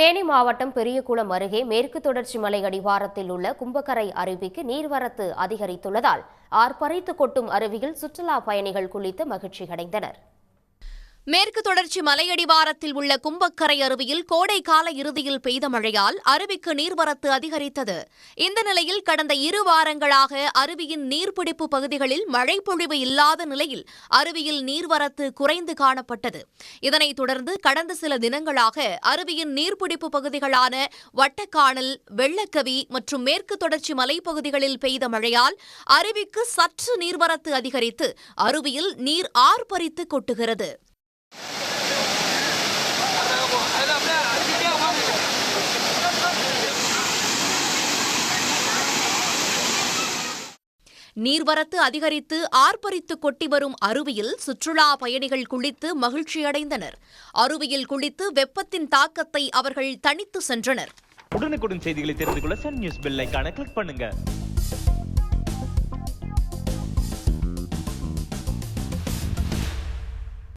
தேனி மாவட்டம் பெரியகுளம் அருகே மேற்கு தொடர்ச்சி மலை அடிவாரத்தில் உள்ள கும்பக்கரை அருவிக்கு நீர்வரத்து அதிகரித்துள்ளதால் ஆர்ப்பரித்து கொட்டும் அருவியில் சுற்றுலா பயணிகள் குளித்து மகிழ்ச்சி அடைந்தனர் மேற்கு தொடர்ச்சி மலையடிவாரத்தில் உள்ள கும்பக்கரை அருவியில் கோடை கால இறுதியில் பெய்த மழையால் அருவிக்கு நீர்வரத்து அதிகரித்தது. இந்த நிலையில் கடந்த இரு வாரங்களாக அருவியின் நீர்பிடிப்பு பகுதிகளில் மழைப்பொழிவு இல்லாத நிலையில் அருவியில் நீர்வரத்து குறைந்து காணப்பட்டது. இதனைத் தொடர்ந்து கடந்த சில தினங்களாக அருவியின் நீர்பிடிப்பு பகுதிகளான வட்டக்கானல் வெள்ளக்கவி மற்றும் மேற்கு தொடர்ச்சி மலைப்பகுதிகளில் பெய்த மழையால் அருவிக்கு சற்று நீர்வரத்து அதிகரித்து அருவியில் நீர் ஆர்ப்பரித்து கொட்டுகிறது. நீர்வரத்து அதிகரித்து ஆர்ப்பரித்து கொட்டி வரும் அருவியில் சுற்றுலா பயணிகள் குளித்து மகிழ்ச்சியடைந்தனர். அருவியில் குளித்து வெப்பத்தின் தாக்கத்தை அவர்கள் தணித்து சென்றனர். உடனுக்குடன் செய்திகளை தெரிந்து கொள்ள சன் நியூஸ் பெல் கிளிக் பண்ணுங்க.